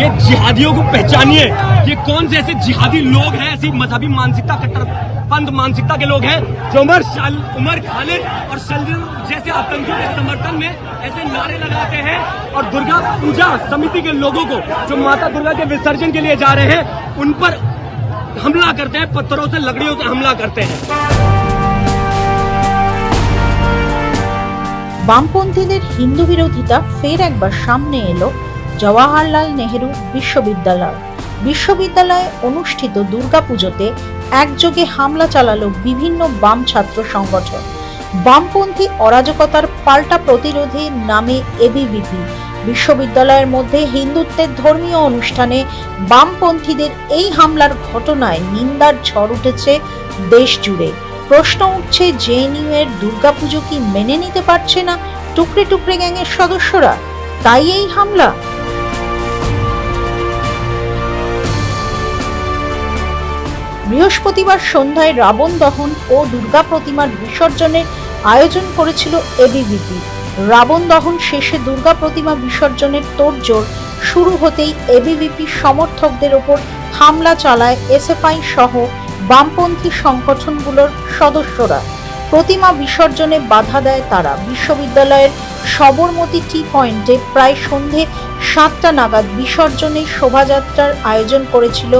ये जिहादियों को पहचानिए ये कौन से ऐसे जिहादी लोग हैं ऐसी मजहबी मानसिकता कट्टरपंथ मानसिकता के लोग हैं जो उमर शाल उमर खालिद और शलजम जैसे आतंकियों के समर्थन में ऐसे नारे लगाते हैं और दुर्गा पूजा समिति के लोगों को जो माता दुर्गा के विसर्जन के लिए जा रहे हैं उन पर हमला करते हैं पत्थरों से लकड़ियों से हमला करते हैं বামপন্থীদের হিন্দু বিরোধিতা ফের একবার সামনে এলো জওয়াহরলাল নেহেরু বিশ্ববিদ্যালয়। বিশ্ববিদ্যালয়ে অনুষ্ঠিত দুর্গাপুজোতে একযোগে হামলা চালালো বিভিন্ন বাম ছাত্র সংগঠন। বামপন্থী অরাজকতার পাল্টা প্রতিরোধে নামে এবিভিপি বিশ্ববিদ্যালয়ের মধ্যে হিন্দুত্বের ধর্মীয় অনুষ্ঠানে বামপন্থীদের এই হামলার ঘটনায় নিন্দার ঝড় উঠেছে দেশ জুড়ে প্রশ্ন উঠছে জেএনইউ এর দুর্গাপুজো কি মেনে নিতে পারছে না টুকরে টুকরে গ্যাংয়ের সদস্যরা? তাই এই হামলা? বৃহস্পতিবার সন্ধ্যায় রাবণ দহন ও দুর্গা প্রতিমার বিসর্জনের আয়োজন করেছিল এবিভিপি রাবণ দহন শেষে দুর্গা প্রতিমা বিসর্জনের তোড়জোড় শুরু হতেই এবিভিপি সমর্থকদের ওপর হামলা চালায় এসএফআই সহ বামপন্থী সংগঠনগুলোর সদস্যরা। প্রতিমা বিসর্জনে বাধা দেয় তারা। বিশ্ববিদ্যালয়ের সবরমতী টি পয়েন্টে প্রায় সন্ধে সাতটা নাগাদ বিসর্জনের শোভাযাত্রার আয়োজন করেছিল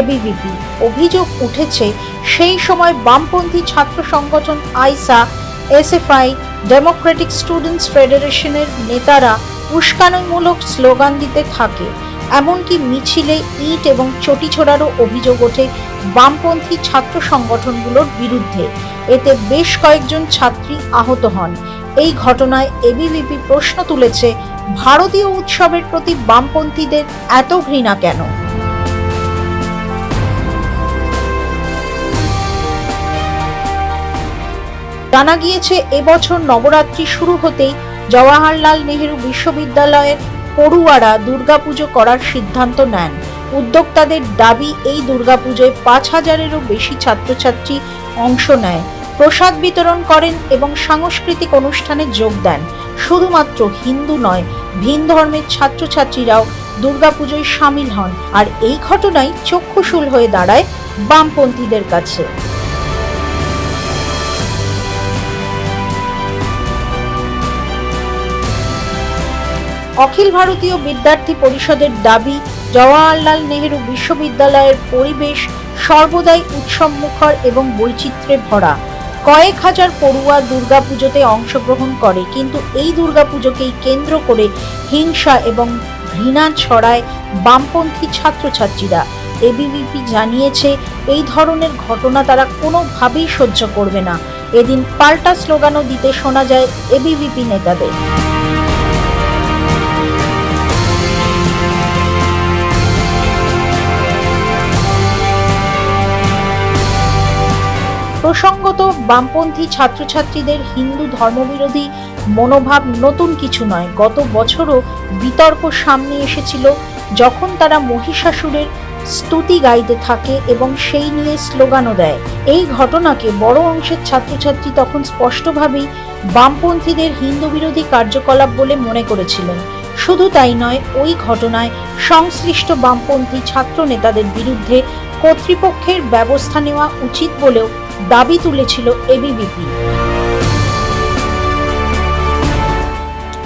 এবিভিপি অভিযোগ উঠেছে সেই সময় বামপন্থী ছাত্র সংগঠন আইসা, এসএফআই ডেমোক্রেটিক স্টুডেন্টস ফেডারেশনের নেতারা উস্কানিমূলক স্লোগান দিতে থাকে। এমনকি মিছিলে ইট এবং চটি ছোড়ারও অভিযোগ ওঠে বামপন্থী ছাত্র সংগঠনগুলোর বিরুদ্ধে। এতে বেশ কয়েকজন ছাত্রী আহত হন। এই ঘটনায় এবিভিপি প্রশ্ন তুলেছে, ভারতীয় উৎসবের প্রতি বামপন্থীদের এত ঘৃণা কেন? জানা গিয়েছে, এবছর নবরাত্রি শুরু হতেই জওয়াহরলাল নেহেরু বিশ্ববিদ্যালয়ের পড়ুয়ারা দুর্গাপুজো করার সিদ্ধান্ত নেন। উদ্যোক্তাদের দাবি, এই দুর্গাপুজোয় পাঁচ হাজারেরও বেশি ছাত্রছাত্রী অংশ নেয়। প্রসাদ বিতরণ করেন এবং সাংস্কৃতিক অনুষ্ঠানে যোগ দেন। শুধুমাত্র হিন্দু নয়, ভিন ধর্মের ছাত্রছাত্রীরাও দুর্গাপুজোয় সামিল হন। আর এই ঘটনাই চক্ষুশূল হয়ে দাঁড়ায় বামপন্থীদের কাছে। অখিল ভারতীয় বিদ্যার্থী পরিষদের দাবি, জওয়াহরলাল নেহেরু বিশ্ববিদ্যালয়ের পরিবেশ সর্বদাই উৎসবমুখর এবং বৈচিত্র্যে ভরা। কয়েক হাজার পড়ুয়া দুর্গাপুজোতে অংশগ্রহণ করে, কিন্তু এই দুর্গাপুজোকেই কেন্দ্র করে হিংসা এবং ঘৃণা ছড়ায় বামপন্থী ছাত্রছাত্রীরা। এবিভিপি জানিয়েছে, এই ধরনের ঘটনা তারা কোনোভাবেই সহ্য করবে না। এদিন পাল্টা স্লোগানও দিতে শোনা যায় এবিভিপি নেতাদের। প্রসঙ্গত, বামপন্থী ছাত্রছাত্রীদের হিন্দু ধর্মবিরোধী মনোভাব নতুন কিছু নয়। গত বছরও বিতর্ক সামনে এসেছিল। যখন তারা মহিষাসুরের স্তুতি গাইতে থাকে এবং সেই নিয়ে স্লোগানও দেয়। এই ঘটনাকে বড় অংশের ছাত্রছাত্রী তখন স্পষ্টভাবেই বামপন্থীদের হিন্দু বিরোধী কার্যকলাপ বলে মনে করেছিলেন। শুধু তাই নয়, ওই ঘটনায় সংশ্লিষ্ট বামপন্থী ছাত্র নেতাদের বিরুদ্ধে কর্তৃপক্ষের ব্যবস্থা নেওয়া উচিত বলেও দাবি তুলেছিল এবিভিপি।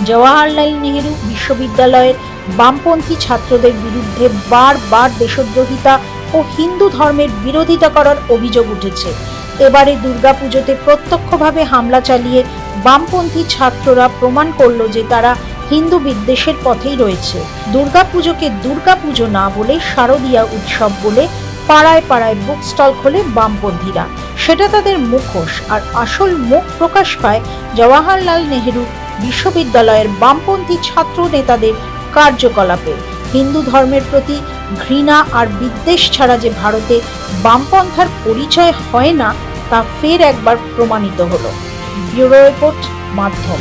জওয়াহরলাল নেহেরু বিশ্ববিদ্যালয়ের বামপন্থী ছাত্রদের বিরুদ্ধে বারবার দেশদ্রোহিতা ও হিন্দু ধর্মের বিরোধিতা করার অভিযোগ উঠেছে। এবারে দুর্গাপুজোতে প্রত্যক্ষভাবে হামলা চালিয়ে বামপন্থী ছাত্ররা প্রমাণ করল যে তারা হিন্দু বিদ্বেষের পথেই রয়েছে। দুর্গাপুজোকে দুর্গাপুজো না বলে শারদীয়া উৎসব বলে পাড়ায় পাড়ায় বুক স্টল খোলে বামপন্থীরা। সেটা তাদের মুখোশ আর আসল মুখ প্রকাশ পায় জওয়াহরলাল নেহেরু বিশ্ববিদ্যালয়ের বামপন্থী ছাত্র নেতাদের কার্যকলাপে। হিন্দু ধর্মের প্রতি ঘৃণা আর বিদ্বেষ ছাড়া যে ভারতে বামপন্থার পরিচয় হয় না, তা ফের একবার প্রমাণিত হলো। ব্যুরো রিপোর্ট মাধ্যম।